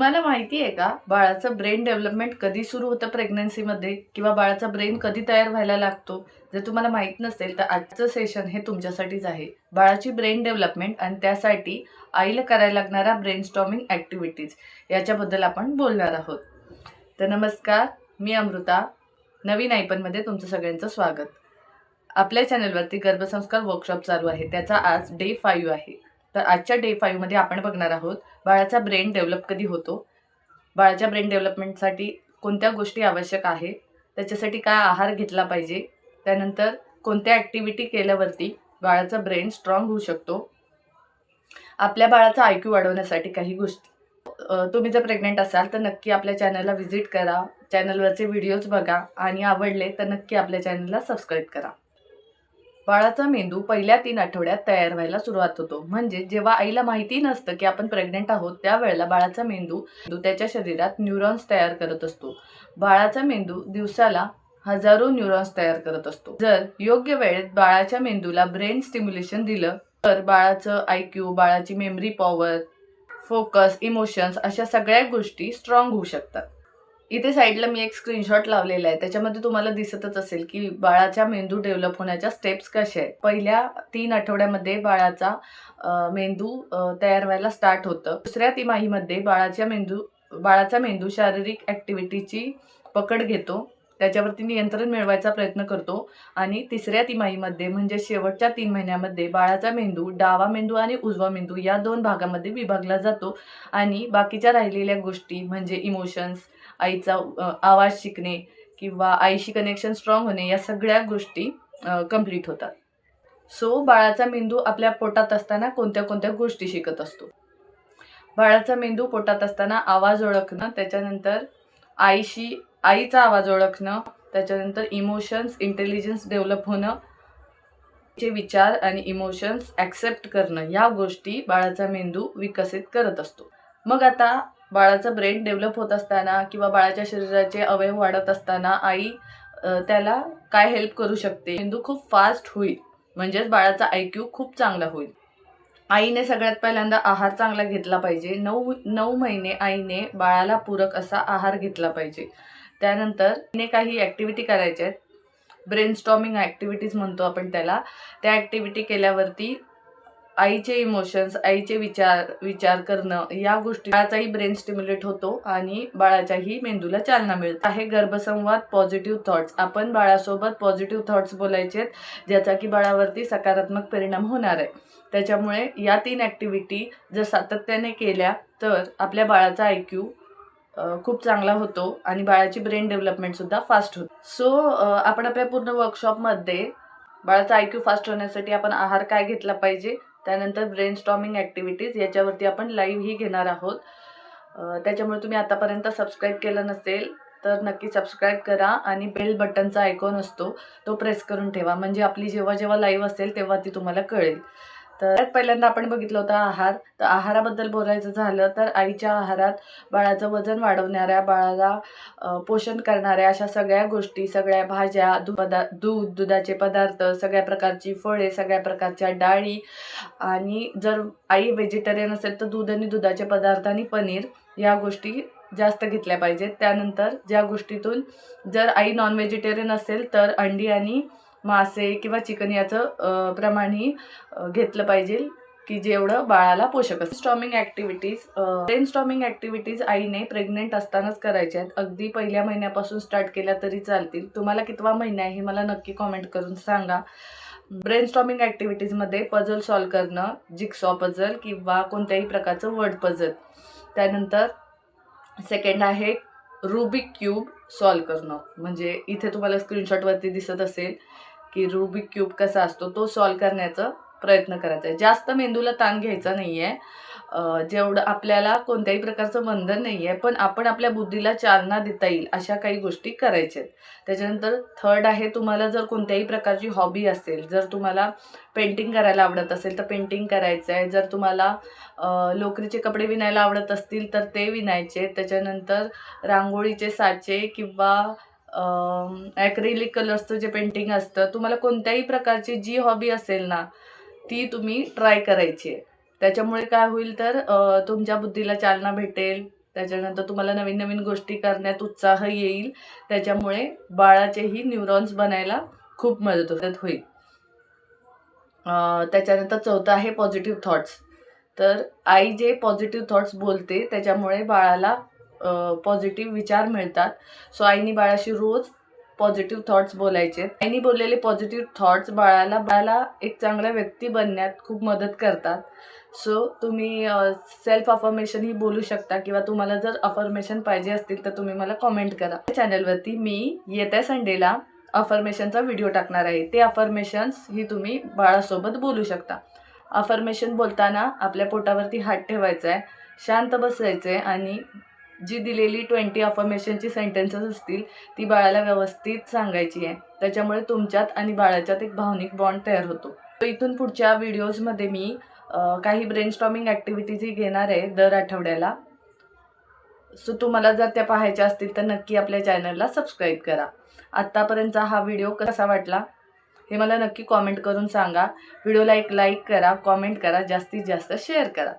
तुम्हाला माहिती आहे का बाळाचं ब्रेन डेव्हलपमेंट कधी सुरू होतं प्रेग्नन्सीमध्ये किंवा बाळाचा ब्रेन कधी तयार व्हायला लागतो? जर तुम्हाला माहीत नसेल तर आजचं सेशन हे तुमच्यासाठीच आहे. बाळाची ब्रेन डेव्हलपमेंट आणि त्यासाठी आईला करायला लागणारा ब्रेन स्टॉमिंग ॲक्टिव्हिटीज याच्याबद्दल आपण बोलणार आहोत. तर नमस्कार मी अमृता. नवीन आयपनमध्ये तुमचं सगळ्यांचं स्वागत. आपल्या चॅनलवरती गर्भसंस्कार वर्कशॉप चालू आहे. त्याचा आज डे फाईव्ह आहे. तर आजच्या डे फाईव्हमध्ये आपण बघणार आहोत बाळाचा ब्रेन डेव्हलप कधी होतो? बाळाच्या ब्रेन डेव्हलपमेंटसाठी कोणत्या गोष्टी आवश्यक आहे त्याच्यासाठी काय आहार घेतला पाहिजे? त्यानंतर कोणत्या ॲक्टिव्हिटी केल्यावरती बाळाचा ब्रेन स्ट्रॉंग होऊ शकतो? आपल्या बाळाचा आय क्यू वाढवण्यासाठी काही गोष्टी. तुम्ही जर प्रेग्नेंट असाल तर नक्की आपल्या चॅनलला व्हिजिट करा. चॅनलवरचे व्हिडिओज बघा. आणि आवडले तर नक्की आपल्या चॅनलला सबस्क्राईब करा. बाळाचा मेंदू पहिल्या तीन आठवड्यात तयार व्हायला सुरुवात होतो. म्हणजे जेव्हा आईला माहिती नसतं की आपण प्रेग्नेंट आहोत त्यावेळेला बाळाचा मेंदू त्याच्या शरीरात न्यूरॉन्स तयार करत असतो. बाळाचा मेंदू दिवसाला हजारो न्यूरॉन्स तयार करत असतो. जर योग्य वेळेत बाळाच्या मेंदूला ब्रेन स्टिम्युलेशन दिलं तर बाळाचं आय क्यू बाळाची मेमरी पॉवर फोकस इमोशन्स अशा सगळ्या गोष्टी स्ट्रॉंग होऊ शकतात. इथे साईडला मी एक स्क्रीनशॉट लावलेला आहे. त्याच्यामध्ये तुम्हाला दिसतच असेल की बाळाच्या मेंदू डेव्हलप होण्याच्या स्टेप्स कशा आहेत. पहिल्या तीन आठवड्यामध्ये बाळाचा मेंदू तयार व्हायला स्टार्ट होतं. दुसऱ्या तिमाहीमध्ये बाळाच्या मेंदू बाळाचा मेंदू शारीरिक ॲक्टिव्हिटीची पकड घेतो. त्याच्यावरती नियंत्रण मिळवायचा प्रयत्न करतो. आणि तिसऱ्या तिमाहीमध्ये म्हणजे शेवटच्या तीन महिन्यामध्ये बाळाचा मेंदू डावा मेंदू आणि उजवा मेंदू या दोन भागामध्ये विभागला जातो. आणि बाकीच्या राहिलेल्या गोष्टी म्हणजे इमोशन्स आईचा आवाज शिकणे किंवा आईशी कनेक्शन स्ट्रॉंग होणे या सगळ्या गोष्टी कंप्लीट होतात. सो बाळाचा मेंदू आपल्या पोटात असताना कोणत्या कोणत्या गोष्टी शिकत असतो? बाळाचा मेंदू पोटात असताना आवाज ओळखणं त्याच्यानंतर आईशी आईचा आवाज ओळखणं त्याच्यानंतर इमोशन्स इंटेलिजन्स डेव्हलप होणं चे विचार आणि इमोशन्स ॲक्सेप्ट करणं या गोष्टी बाळाचा मेंदू विकसित करत असतो. मग आता बाळाचं ब्रेन डेव्हलप होत असताना किंवा बाळाच्या शरीराचे अवयव वाढत असताना आई त्याला काय हेल्प करू शकते? मेंदू खूप फास्ट होईल. म्हणजेच बाळाचा आय क्यू खूप चांगला होईल. आईने सगळ्यात पहिल्यांदा आहार चांगला घेतला पाहिजे. नऊ नऊ महिने आईने बाळाला पूरक असा आहार घेतला पाहिजे. त्यानंतर तिने काही ॲक्टिव्हिटी करायच्या आहेत. ब्रेन स्टॉमिंग ॲक्टिव्हिटीज म्हणतो आपण त्याला. त्या ॲक्टिव्हिटी केल्यावरती आईचे इमोशन्स आईचे विचार विचार करणं या गोष्टी बाळाचाही ब्रेन स्टिम्युलेट होतो आणि बाळाच्याही मेंदूला चालना मिळते. आहे गर्भसंवाद पॉझिटिव्ह थॉट्स आपण बाळासोबत पॉझिटिव्ह थॉट्स बोलायचे आहेत ज्याचा की बाळावरती सकारात्मक परिणाम होणार आहे. त्याच्यामुळे या तीन ॲक्टिव्हिटी जर सातत्याने केल्या तर आपल्या बाळाचा आय क्यू खूप चांगला होतो आणि बाळाची ब्रेन डेव्हलपमेंटसुद्धा फास्ट होते. सो आपण आपल्या पूर्ण वर्कशॉपमध्ये बाळाचा आय क्यू फास्ट होण्यासाठी आपण आहार काय घेतला पाहिजे त्यानंतर ब्रेन स्टॉमिंग ॲक्टिव्हिटीज याच्यावरती आपण लाईव्हही घेणार आहोत. त्याच्यामुळे तुम्ही आतापर्यंत सबस्क्राईब केलं नसेल तर नक्की सबस्क्राईब करा आणि बेल बटनचा आयकॉन असतो तो प्रेस करून ठेवा. म्हणजे आपली जेव्हा जेव्हा लाईव्ह असेल तेव्हा ती तुम्हाला कळेल. तर पहिल्यांदा आपण बघितलं होतं आहार. तर आहाराबद्दल बोलायचं झालं तर आईच्या आहारात बाळाचं वजन वाढवणाऱ्या बाळाला पोषण करणाऱ्या अशा सगळ्या गोष्टी सगळ्या भाज्या दू पदा दूध दुधाचे पदार्थ सगळ्या प्रकारची फळे सगळ्या प्रकारच्या डाळी आणि जर आई व्हेजिटेरियन असेल तर दूध आणि दुधाचे पदार्थ आणि पनीर या गोष्टी जास्त घेतल्या पाहिजेत. त्यानंतर ज्या गोष्टीतून जर आई नॉन व्हेजिटेरियन असेल तर अंडी आणि मासे किंवा चिकन याचं प्रमाणही घेतलं पाहिजे की जेवढं बाळाला पोषक असतं. Storming activities brain storming activities आईने प्रेग्नेंट असतानाच करायच्या आहेत. अगदी पहिल्या महिन्यापासून स्टार्ट केल्या तरी चालतील. तुम्हाला कितवा महिना आहे हे मला नक्की कॉमेंट करून सांगा. ब्रेन स्टॉमिंग ॲक्टिव्हिटीजमध्ये पझल सॉल्व करणं जिक्सॉ पझल किंवा कोणत्याही प्रकारचं वर्ड पझल त्यानंतर सेकंड आहे रुबिक क्यूब सॉल्व करणं. म्हणजे इथे तुम्हाला स्क्रीनशॉटवरती दिसत असेल. की रुबिक क्यूब कसा असतो तो सॉल्व करण्याचा प्रयत्न करायचा आहे. जास्त मेंदूला ताण घ्यायचा नाही आहे जेवढं आपल्याला कोणत्याही प्रकारचं बंधन नाही आहे पण आपण आपल्या बुद्धीला चालना देता येईल अशा काही गोष्टी करायच्या आहेत. त्याच्यानंतर थर्ड आहे तुम्हाला जर कोणत्याही प्रकारची हॉबी असेल जर तुम्हाला पेंटिंग करायला आवडत असेल तर पेंटिंग करायचं आहे. जर तुम्हाला लोकरीचे कपडे विणायला आवडत असतील तर ते विणायचे. त्याच्यानंतर रांगोळीचे साचे किंवा ॲक्रिलिक कलर्सचं जे पेंटिंग असतं तुम्हाला कोणत्याही प्रकारची जी हॉबी असेल ना ती तुम्ही ट्राय करायची. आहे त्याच्यामुळे काय होईल तर तुमच्या बुद्धीला चालना भेटेल. त्याच्यानंतर तुम्हाला नवीन नवीन गोष्टी करण्यात उत्साह येईल. त्याच्यामुळे बाळाचेही न्यूरॉन्स बनायला खूप मदत होत होईल. त्याच्यानंतर चौथं आहे पॉझिटिव्ह थॉट्स तर आई जे पॉझिटिव्ह थॉट्स बोलते त्याच्यामुळे बाळाला पॉझिटिव्ह विचार मिळतात. सो आईनी बाळाशी रोज पॉझिटिव्ह थॉट्स बोलायचे. आईनी बोललेले पॉझिटिव्ह थॉट्स बाळाला बाळाला एक चांगला व्यक्ती बनण्यात खूप मदत करतात. सो तुम्ही सेल्फ अफर्मेशन ही बोलू शकता किंवा तुम्हाला जर अफर्मेशन पाहिजे असतील तर तुम्ही मला कॉमेंट करा. चॅनलवरती मी येत्या संडेला अफर्मेशनचा व्हिडिओ टाकणार आहे. ते अफर्मेशन्स ही तुम्ही बाळासोबत बोलू शकता. अफर्मेशन बोलताना आपल्या पोटावरती हात ठेवायचा आहे. शांत बसायचं आहे आणि जी दिलेली ट्वेंटी अफर्मेशनची सेंटेन्सेस असतील ती बाळाला व्यवस्थित सांगायची आहे. त्याच्यामुळे तुमच्यात आणि बाळाच्यात एक भावनिक बॉन्ड तयार होतो. तर इथून पुढच्या व्हिडिओजमध्ये मी काही ब्रेनस्टॉमिंग ॲक्टिव्हिटीजही घेणार आहे दर आठवड्याला. सो तुम्हाला जर त्या पाहायच्या असतील तर नक्की आपल्या चॅनलला सबस्क्राईब करा. आत्तापर्यंतचा हा व्हिडिओ कसा वाटला? हे मला नक्की कॉमेंट करून सांगा. व्हिडिओला एक लाईक करा कॉमेंट करा जास्तीत जास्त शेअर करा.